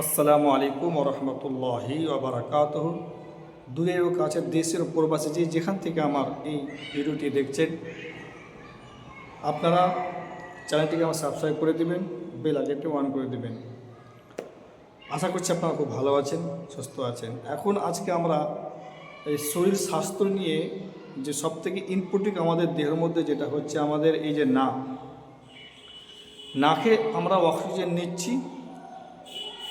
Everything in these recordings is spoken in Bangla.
আসসালামু আলাইকুম রহমতুল্লাহি ওবরাকাত দূরের ও কাছের দেশের প্রবাসী যে যেখান থেকে আমার এই ভিডিওটি দেখছেন, আপনারা চ্যানেলটিকে আমার সাবস্ক্রাইব করে দিবেন, বেল আইকনটি অন করে দেবেন। আশা করছি আপনারা খুব ভালো আছেন, সুস্থ আছেন। এখন আজকে আমরা এই শরীর স্বাস্থ্য নিয়ে যে সবথেকে ইনপুটিক আমাদের দেহের মধ্যে যেটা হচ্ছে আমাদের এই যে নাক নাকে আমরা অক্সিজেন নিচ্ছি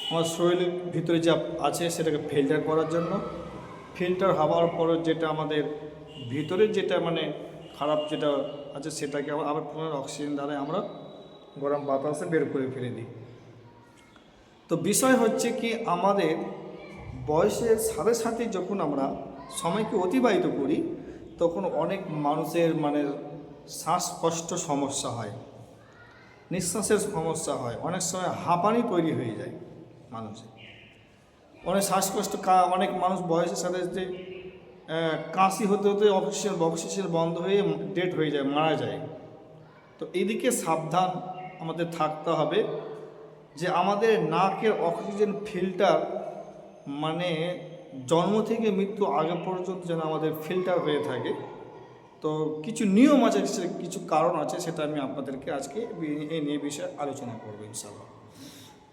আমার শরীরের ভিতরে যা আছে সেটাকে ফিল্টার করার জন্য। ফিল্টার হওয়ার পরে যেটা আমাদের ভিতরে যেটা মানে খারাপ যেটা আছে সেটাকে আবার পুনরায় অক্সিজেন দ্বারা আমরা গরম বাতাসে বের করে ফেলে দিই। তো বিষয় হচ্ছে কি, আমাদের বয়সের সাথে সাথে যখন আমরা সময়কে অতিবাহিত করি, তখন অনেক মানুষের মানে শ্বাসকষ্ট সমস্যা হয়, নিঃশ্বাসের সমস্যা হয়, অনেক সময় হাঁপানি তৈরি হয়ে যায়। মানুষের অনেক শ্বাসকষ্ট অনেক মানুষ বয়সের সাথে আহ, কাশি হতে হতে অক্সিজেন অক্সিজেন বন্ধ হয়ে ডেট হয়ে যায় মারা যায়। তো এদিকে সাবধান আমাদের থাকতে হবে যে আমাদের নাকের অক্সিজেন ফিল্টার মানে জন্ম থেকে মৃত্যু আগে পর্যন্ত যেন আমাদের ফিল্টার হয়ে থাকে। তো কিছু নিয়ম আছে কিছু কারণ আছে সেটা আমি আপনাদেরকে আজকে এই নিয়ে বিষয়ে আলোচনা করব ইনশাআল্লাহ।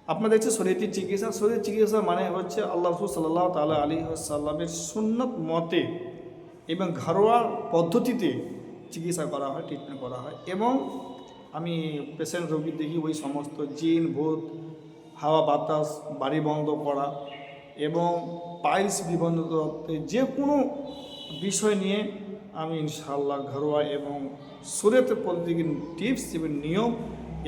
আপনাদের হচ্ছে শরীরটি চিকিৎসা শরীর চিকিৎসা মানে হচ্ছে আল্লাহ রসুল সাল্লাহ তালা আলী সাল্লামের সুন্নত মতে এবং ঘরোয়া পদ্ধতিতে চিকিৎসা করা হয় ট্রিটমেন্ট করা হয় এবং আমি পেশেন্ট রোগী দেখি ওই সমস্ত জিন, ভূত, হাওয়া, বাতাস, বাড়ি বন্ধ করা এবং পাইলস বিবন্ধ যে কোনো বিষয় নিয়ে আমি ইনশাআল্লাহ ঘরোয়া এবং সুরেতে পদ্ধতি টিপস এবং নিয়ম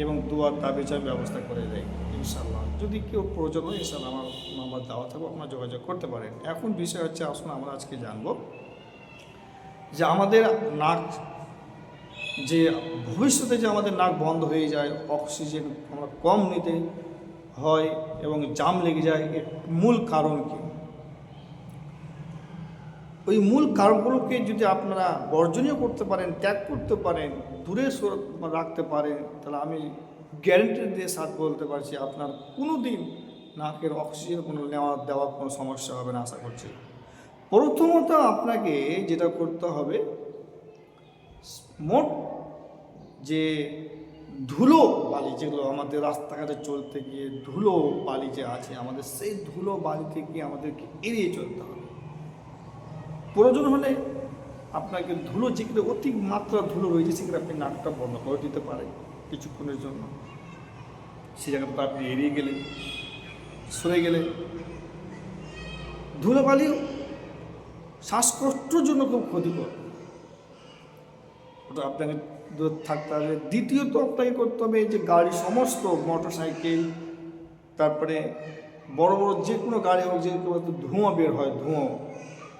এবং দোয়ার তাবিজার ব্যবস্থা করে দেয় ইনশাল্লাহ যদি কেউ প্রয়োজন হয় ইনশাল্লাহ আমার নাম্বার দেওয়া থাকবে, আপনারা যোগাযোগ করতে পারেন। এখন বিষয় হচ্ছে, আসুন আমরা আজকে জানব যে আমাদের নাক যে ভবিষ্যতে যে আমাদের নাক বন্ধ হয়ে যায়, অক্সিজেন আমরা কম নিতে হয় এবং জাম লেগে যায়, এর মূল কারণ কী? ওই মূল কারণগুলোকে যদি আপনারা বর্জনীয় করতে পারেন, ত্যাগ করতে পারেন, দূরে রাখতে পারেন, তাহলে আমি গ্যারেন্টি দিয়ে সাথ বলতে পারছি, আপনার কোনো দিন নাকের অক্সিজেন কোনো নেওয়া দেওয়ার কোনো সমস্যা হবে না, আশা করছি। প্রথমত আপনাকে যেটা করতে হবে, মোট যে ধুলো বালি যেগুলো আমাদের রাস্তাঘাটে চলতে গিয়ে ধুলো বালি যে আছে, আমাদের সেই ধুলো বালি থেকে আমাদেরকে এড়িয়ে চলতে হবে। প্রয়োজন হলে আপনাকে ধুলো যেগুলো অতি মাত্রা ধুলো রয়েছে সেগুলো আপনি নাকটা বন্ধ করে দিতে পারেন কিছুক্ষণের জন্য। সে জায়গাটা আপনি এড়িয়ে গেলেন সরে গেলেন ধুলোবালি শ্বাসকষ্টর জন্য খুব ক্ষতিকর। ওটা আপনাকে দূর থাকতে হবে। দ্বিতীয়ত আপনাকে করতে হবে যে গাড়ি সমস্ত মোটর সাইকেল তারপরে বড় বড় যে কোনো গাড়ি হোক, যে ধোঁয়া বের হয়, ধোঁয়া।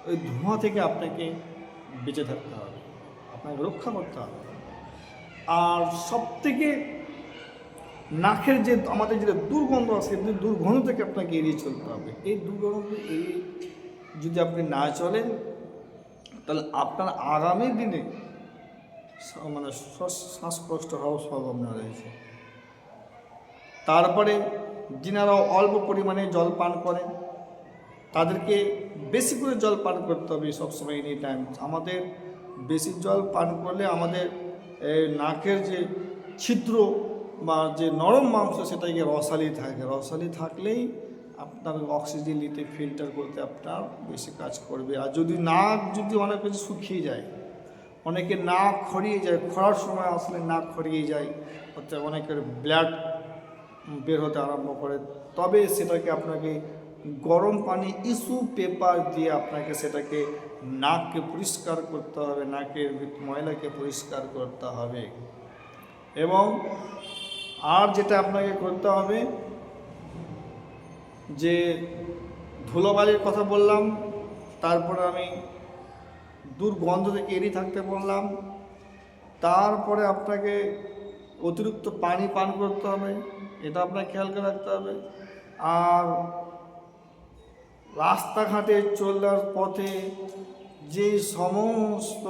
ওই ধোঁয়া থেকে আপনাকে বেঁচে থাকতে হবে, আপনাকে রক্ষা করতে হবে। আর সব থেকে নাকের যে আমাদের যেটা দুর্গন্ধ আছে দুর্গন্ধ থেকে আপনাকে এড়িয়ে চলতে হবে। এই দুর্গন্ধ এড়িয়ে যদি আপনি না চলেন, তাহলে আপনার আগামী দিনে মানে শ্বাসকষ্ট হওয়ার সম্ভাবনা রয়েছে। তারপরে যিনারা অল্প পরিমাণে জল পান করেন তাদেরকে বেশি করে জল পান করতে হবে সবসময় এনি টাইম আমাদের বেশি জল পান করলে আমাদের নাকের যে ছিদ্র বা যে নরম মাংস সেটা গিয়ে রসালি থাকে। রসালি থাকলেই আপনার অক্সিজেন নিতে ফিল্টার করতে আপনার বেশি কাজ করবে। আর যদি নাক যদি অনেক বেশি শুকিয়ে যায়, অনেকে নাক খড়িয়ে যায়, খরার সময় আসলে নাক খড়িয়ে যায়, অর্থাৎ অনেকের ব্লাড বের হতে আরম্ভ করে, তবে সেটাকে আপনাকে গরম পানি ইস্যু পেপার দিয়ে আপনাকে সেটাকে নাককে পরিষ্কার করতে হবে নাকের ময়লাকে পরিষ্কার করতে হবে। এবং আর যেটা আপনাকে করতে হবে, যে ধুলোবালির কথা বললাম, তারপরে আমি দুর্গন্ধ থেকে এড়িয়ে থাকতে বললাম, তারপরে আপনাকে অতিরিক্ত পানি পান করতে হবে, এটা আপনাকে খেয়াল করে রাখতে হবে। আর রাস্তাঘাটে চলার পথে যে সমস্ত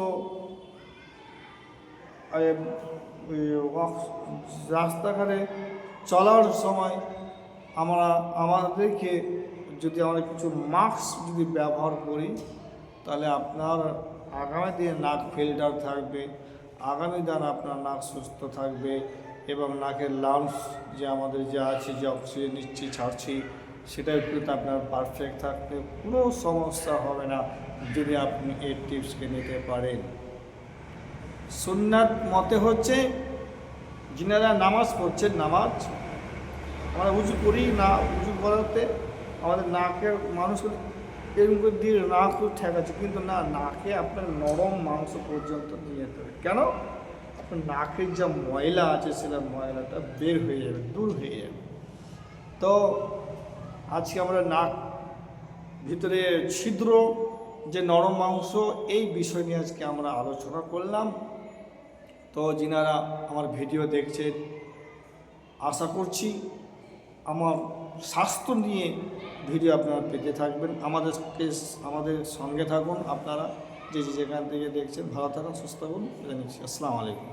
রাস্তাঘাটে চলার সময় আমরা, আমাদেরকে যদি আমরা কিছু মাস্ক যদি ব্যবহার করি, তাহলে আপনার আগামী দিনে নাক ফিল্টার থাকবে, আগামী দিন আপনার নাক সুস্থ থাকবে এবং নাকের লাংস যে আমাদের যে আছে যে অক্সিজেন নিচ্ছি, ছাড়ছি সেটাও কিন্তু আপনার পারফেক্ট থাকবে কোনো সমস্যা হবে না যদি আপনি এই টিপসকে নিতে পারেন। সুন্নাত মতে হচ্ছে যিনারা নামাজ পড়ছেন, নামাজ আমরা উঁচু করি না উঁচু করাতে আমাদের নাকের মানুষ এরকম করে দিয়ে নাক ঠেকাচ্ছে, কিন্তু না, নাকে আপনার নরম মাংস পর্যন্ত নিয়ে যেতে হবে। কেন? আপনার নাকের যা ময়লা আছে, সেটা ময়লাটা বের হয়ে যাবে, দূর হয়ে যাবে। তো আজকে আমরা নাক ভিতরে ছিদ্র, যে নরম মাংস, এই বিষয় নিয়ে আজকে আমরা আলোচনা করলাম। তো যিনারা আমার ভিডিও দেখছেন, আশা করছি আমার স্বাস্থ্য নিয়ে ভিডিও আপনারা পেতে থাকবেন। আমাদেরকে, আমাদের সঙ্গে থাকুন আপনারা, যে যে যেখান থেকে দেখছেন, ভালো থাকুন, সুস্থ থাকুন। আসসালামু আলাইকুম।